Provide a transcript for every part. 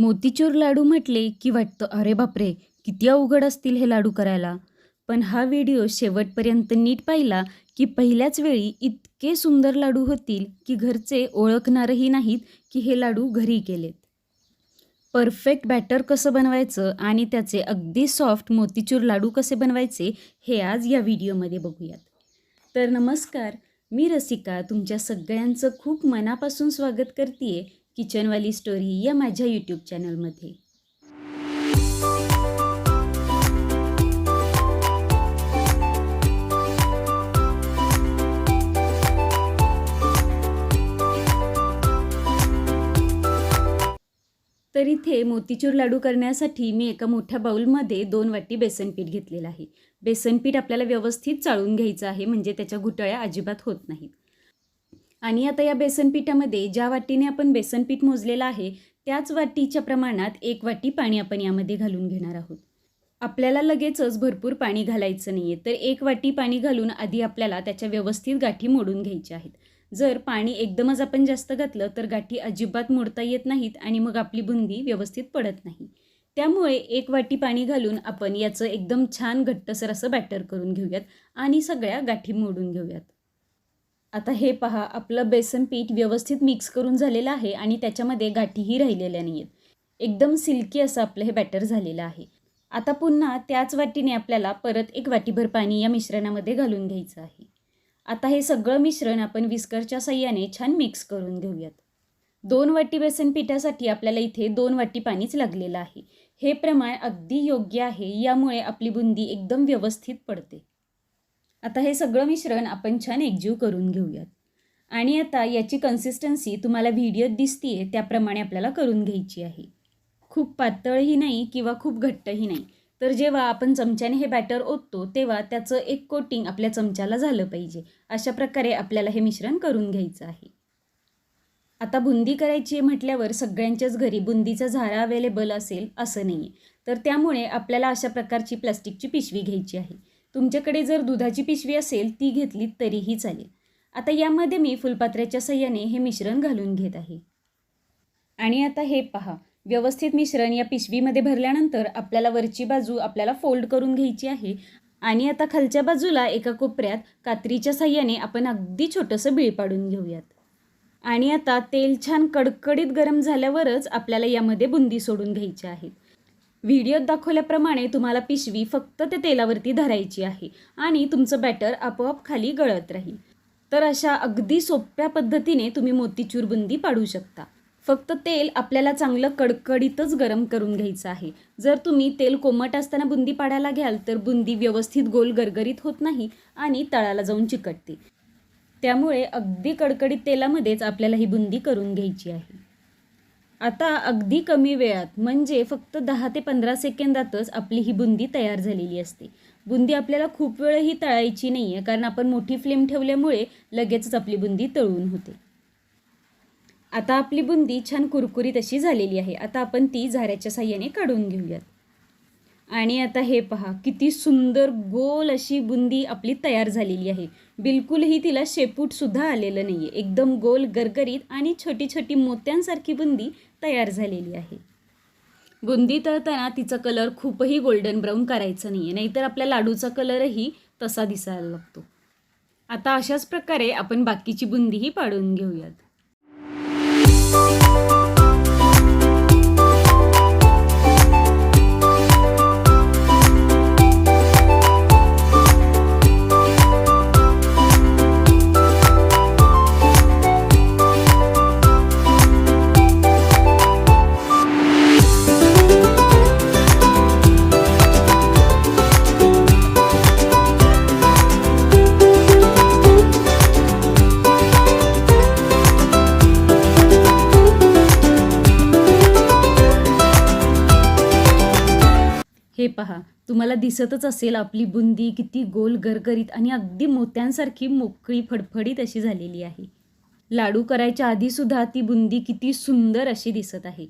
मोतीचूर लाडू म्हटले की वाटतं अरे बापरे किती अवघड असतील हे लाडू करायला. पण हा व्हिडिओ शेवटपर्यंत नीट पाहिला की पहिल्याच वेळी इतके सुंदर लाडू होतील की घरचे ओळखणारही नाहीत की हे लाडू घरी केलेत. परफेक्ट बॅटर कसं बनवायचं आणि त्याचे अगदी सॉफ्ट मोतीचूर लाडू कसे बनवायचे हे आज या व्हिडिओमध्ये बघूयात. तर नमस्कार मी रसिका तुमच्या सगळ्यांचं खूप मनापासून स्वागत करते किचनवाली स्टोरी या माझ्या यूट्यूब चॅनलमध्ये तर इथे मोतीचूर लाडू करण्यासाठी मी एका मोठ्या बाऊलमध्ये दोन वाटी बेसनपीठ घेतलेलं आहे. बेसनपीठ आपल्याला व्यवस्थित चाळून घ्यायचं आहे म्हणजे त्याच्या घुटळ्या अजिबात होत नाहीत. आणि आता या बेसन पिठामध्ये ज्या वाटीने आपण बेसन पीठ मोजलेलं आहे त्याच वाटीच्या प्रमाणात एक वाटी पाणी आपण यामध्ये घालून घेणार आहोत. आपल्याला लगेचच भरपूर पाणी घालायचं नाही आहे तर एक वाटी पाणी घालून आधी आपल्याला त्याच्या व्यवस्थित गाठी मोडून घ्यायच्या आहेत. जर पाणी एकदमच आपण जास्त घातलं तर गाठी अजिबात मोडता येत नाहीत आणि मग आपली बुंदी व्यवस्थित पडत नाही. त्यामुळे एक वाटी पाणी घालून आपण याचं एकदम छान घट्टसर असं बॅटर करून घेऊयात आणि सगळ्या गाठी मोडून घेऊयात. आता हे पहा आपलं बेसन पीठ व्यवस्थित मिक्स करून झालेलं आहे आणि त्याच्यामध्ये गाठीही राहिलेल्या नाही आहेत एकदम सिल्की असं आपलं हे बॅटर झालेलं आहे. आता पुन्हा त्याच वाटीने आपल्याला परत एक वाटीभर पाणी या मिश्रणामध्ये घालून घ्यायचं आहे. आता हे सगळं मिश्रण आपण विस्करच्या साह्याने छान मिक्स करून घेऊयात. दोन वाटी बेसन पिठासाठी आपल्याला इथे दोन वाटी पाणीच लागलेलं आहे. हे प्रमाण अगदी योग्य आहे यामुळे आपली बुंदी एकदम व्यवस्थित पडते. आता हे सगळं मिश्रण आपण छान एकजीव करून घेऊयात. आणि आता याची कन्सिस्टन्सी तुम्हाला व्हिडिओत दिसतीये त्याप्रमाणे आपल्याला करून घ्यायची आहे. खूप पातळही नाही किंवा खूप घट्टही नाही. तर जेव्हा आपण चमच्याने हे बॅटर ओततो तेव्हा त्याचं एक कोटिंग आपल्या चमच्याला झालं पाहिजे. अशा प्रकारे आपल्याला हे मिश्रण करून घ्यायचं आहे. आता बुंदी करायची आहे म्हटल्यावर सगळ्यांच्याच घरी बुंदीचा झारा अवेलेबल असेल असं नाही आहे तर त्यामुळे आपल्याला अशा प्रकारची प्लास्टिकची पिशवी घ्यायची आहे. तुमच्याकडे जर दुधाची पिशवी असेल ती घेतली तरीही चालेल. आता यामध्ये मी फुलपात्र्याच्या सहाय्याने हे मिश्रण घालून घेत आहे. आणि आता हे पहा व्यवस्थित मिश्रण या पिशवीमध्ये भरल्यानंतर आपल्याला वरची बाजू आपल्याला फोल्ड करून घ्यायची आहे. आणि आता खालच्या बाजूला एका कोपऱ्यात कात्रीच्या साह्याने आपण अगदी छोटंसं बीळ पाडून घेऊयात. आणि आता तेल छान कडकडीत गरम झाल्यावरच आपल्याला यामध्ये बुंदी सोडून घ्यायची आहेत. व्हिडिओत दाखवल्याप्रमाणे तुम्हाला पिशवी फक्त ते तेलावरती धरायची आहे आणि तुमचं बॅटर आपोआप खाली गळत राहील. तर अशा अगदी सोप्या पद्धतीने तुम्ही मोतीचूर बुंदी पाडू शकता. फक्त तेल आपल्याला चांगलं कडकडीतच गरम करून घ्यायचं आहे. जर तुम्ही तेल कोमट असताना बुंदी पाडायला घ्याल तर बुंदी व्यवस्थित गोल गरगरीत होत नाही आणि तळाला जाऊन चिकटते. त्यामुळे अगदी कडकडीत तेलामध्येच आपल्याला ही बुंदी करून घ्यायची आहे. आता अगदी कमी वेळात म्हणजे फक्त दहा ते पंधरा सेकंदातच आपली ही बुंदी तयार झालेली असते. बुंदी आपल्याला खूप वेळही तळायची नाही आहे कारण आपण मोठी फ्लेम ठेवल्यामुळे लगेचच आपली बुंदी तळून होते. आता आपली बुंदी छान कुरकुरीत अशी झालेली आहे. आता आपण ती झाऱ्याच्या साह्याने काढून घेऊयात. आणि आता हे पहा किती सुंदर गोल अशी बुंदी आपली तयार झालेली आहे. बिलकुलही तिला शेपूटसुद्धा आलेलं नाही आहे एकदम गोल गरगरीत आणि छोटी छोटी मोत्यांसारखी बुंदी तयार झालेली आहे. बुंदी तळताना तिचा कलर खूपही गोल्डन ब्राऊन करायचा नाही आहे नाहीतर आपल्या लाडूचा कलरही तसा दिसायला लागतो. आता अशाच प्रकारे आपण बाकीची बुंदीही पाडून घेऊयात. पहा तुम्हाला दिसतच असेल आपली बुंदी किती गोल गरगरीत आणि अगदी मोत्यांसारखी मोकळी फडफडीत अशी झालेली आहे. लाडू करायच्या आधीसुद्धा ती बुंदी किती सुंदर अशी दिसत आहे.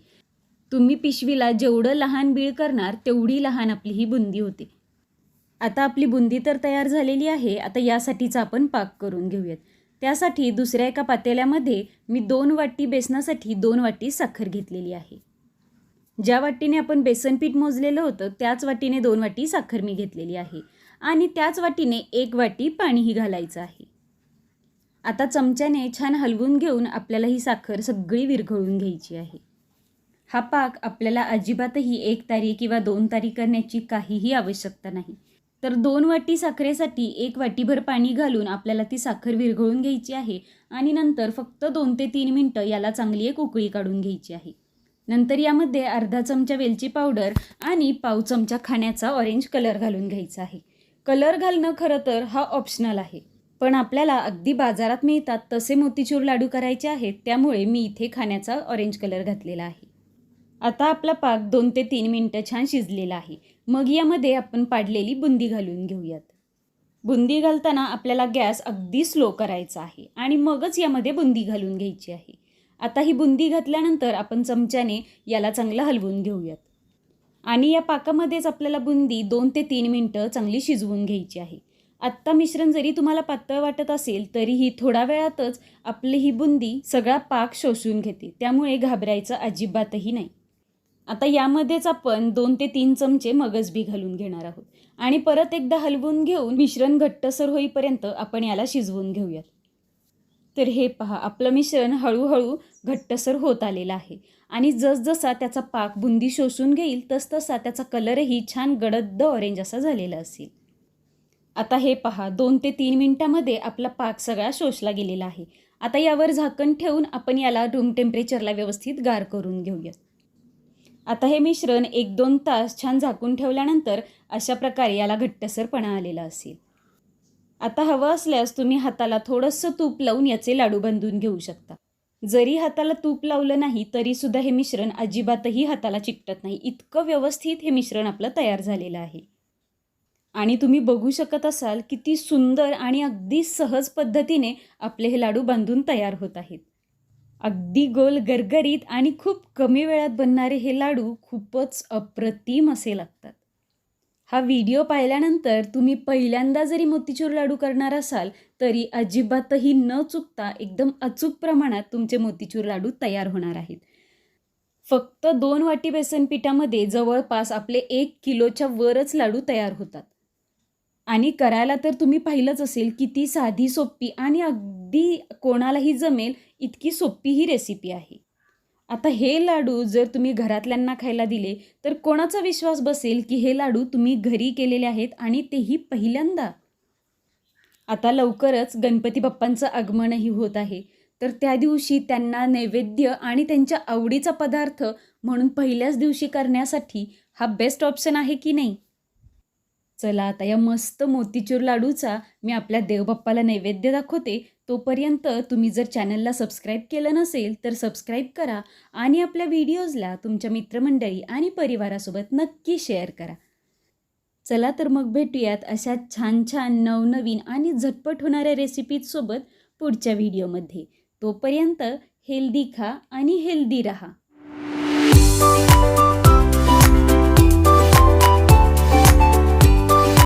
तुम्ही पिशवीला जेवढं लहान बीळ करणार तेवढी लहान आपली ही बुंदी होते. आता आपली बुंदी तर तयार झालेली आहे आता यासाठीचा आपण पाक करून घेऊयात. त्यासाठी दुसऱ्या एका पातेल्यामध्ये मी दोन वाटी बेसनासाठी दोन वाटी साखर घेतलेली आहे. ज्या वाटीने आपण बेसन पीठ मोजलेलं होतं त्याच वाटीने दोन वाटी साखर मी घेतलेली आहे. आणि त्याच वाटीने एक वाटी पाणीही घालायचं आहे. आता चमच्याने छान हलवून घेऊन आपल्याला ही साखर सगळी विरघळून घ्यायची आहे. हा पाक आपल्याला अजिबातही एक तारी किंवा दोन तारी करण्याची काहीही आवश्यकता नाही. तर दोन वाटी साखरेसाठी एक वाटीभर पाणी घालून आपल्याला ती साखर विरघळून घ्यायची आहे आणि नंतर फक्त दोन ते तीन मिनटं याला चांगली एक उकळी काढून घ्यायची आहे. नंतर यामध्ये अर्धा चमचा वेलची पावडर आणि पाव चमचा खाण्याचा ऑरेंज कलर घालून घ्यायचा आहे. कलर घालणं खरं तर हा ऑप्शनल आहे. पण आपल्याला अगदी बाजारात मिळतात तसे मोतीचूर लाडू करायचे आहेत त्यामुळे मी इथे खाण्याचा ऑरेंज कलर घातलेला आहे. आता आपला पाक दोन ते तीन मिनटं छान शिजलेला आहे. मग यामध्ये आपण पाडलेली बुंदी घालून घेऊयात. बुंदी घालताना आपल्याला गॅस अगदी स्लो करायचा आहे आणि मगच यामध्ये बुंदी घालून घ्यायची आहे. आता ही बुंदी घातल्यानंतर आपण चमच्याने याला चांगलं हलवून घेऊयात. आणि या पाकामध्येच आपल्याला बुंदी दोन ते तीन मिनटं चांगली शिजवून घ्यायची आहे. आत्ता मिश्रण जरी तुम्हाला पातळ वाटत असेल तरीही थोड्या वेळातच आपली ही बुंदी सगळा पाक शोषून घेते. त्यामुळे घाबरायचं अजिबातही नाही. आता यामध्येच आपण दोन ते तीन चमचे मगजबी घालून घेणार आहोत. आणि परत एकदा हलवून घेऊन मिश्रण घट्टसर होईपर्यंत आपण याला शिजवून घेऊयात. तर हे पहा आपलं मिश्रण हळूहळू घट्टसर होत आलेलं आहे. आणि जसजसा त्याचा पाक बुंदी शोषून घेईल तसतसा त्याचा कलरही छान गडद ऑरेंज असा झालेला असेल. आता हे पहा दोन ते तीन मिनटामध्ये आपला पाक सगळा शोषला गेलेला आहे. आता यावर झाकण ठेवून आपण याला रूम टेम्परेचरला व्यवस्थित गार करून घेऊयात. आता हे मिश्रण एक दोन तास छान झाकून ठेवल्यानंतर अशा प्रकारे याला घट्टसरपणा आलेला असेल. आता हवं असल्यास तुम्ही हाताला थोडंसं तूप लावून याचे लाडू बांधून घेऊ शकता. जरी हाताला तूप लावलं नाही तरी सुद्धा हे मिश्रण अजिबातही हाताला चिकटत नाही. इतकं व्यवस्थित हे मिश्रण आपलं तयार झालेलं आहे. आणि तुम्ही बघू शकत असाल किती सुंदर आणि अगदी सहज पद्धतीने आपले हे लाडू बांधून तयार होत आहेत. अगदी गोल गरगरीत आणि खूप कमी वेळात बनणारे हे लाडू खूपच अप्रतिम असे लागतात. हा व्हिडिओ पाहिल्यानंतर तुम्ही पहिल्यांदा जरी मोतीचूर लाडू करणार असाल तरी अजिबातही न चुकता एकदम अचूक प्रमाणात तुमचे मोतीचूर लाडू तयार होणार आहेत. फक्त दोन वाटी बेसन पिठामध्ये जवळपास आपले एक किलोच्या वरच लाडू तयार होतात. आणि करायला तर तुम्ही पाहिलंच असेल किती साधी सोपी आणि अगदी कोणालाही जमेल इतकी सोपी ही रेसिपी आहे. आता हे लाडू जर तुम्ही घरातल्यांना खायला दिले तर कोणाचा विश्वास बसेल की हे लाडू तुम्ही घरी केलेले आहेत आणि तेही पहिल्यांदा? आता लवकरच गणपती बाप्पांचं आगमनही होत आहे. तर त्या दिवशी त्यांना नैवेद्य आणि त्यांच्या आवडीचा पदार्थ म्हणून पहिल्याच दिवशी करण्यासाठी हा बेस्ट ऑप्शन आहे की नाही? चला आता या मस्त मोतीचूर लाडूचा मी आपल्या देवबाप्पाला नैवेद्य दाखवते. तोपर्यंत तुम्ही जर चॅनलला सबस्क्राईब केलं नसेल तर सबस्क्राईब करा आणि आपल्या व्हिडिओजला तुमच्या मित्रमंडळी आणि परिवारासोबत नक्की शेअर करा. चला तर मग भेटूयात अशा छान छान नवनवीन आणि झटपट होणाऱ्या रेसिपीजसोबत पुढच्या व्हिडिओमध्ये. तोपर्यंत हेल्दी खा आणि हेल्दी रहा.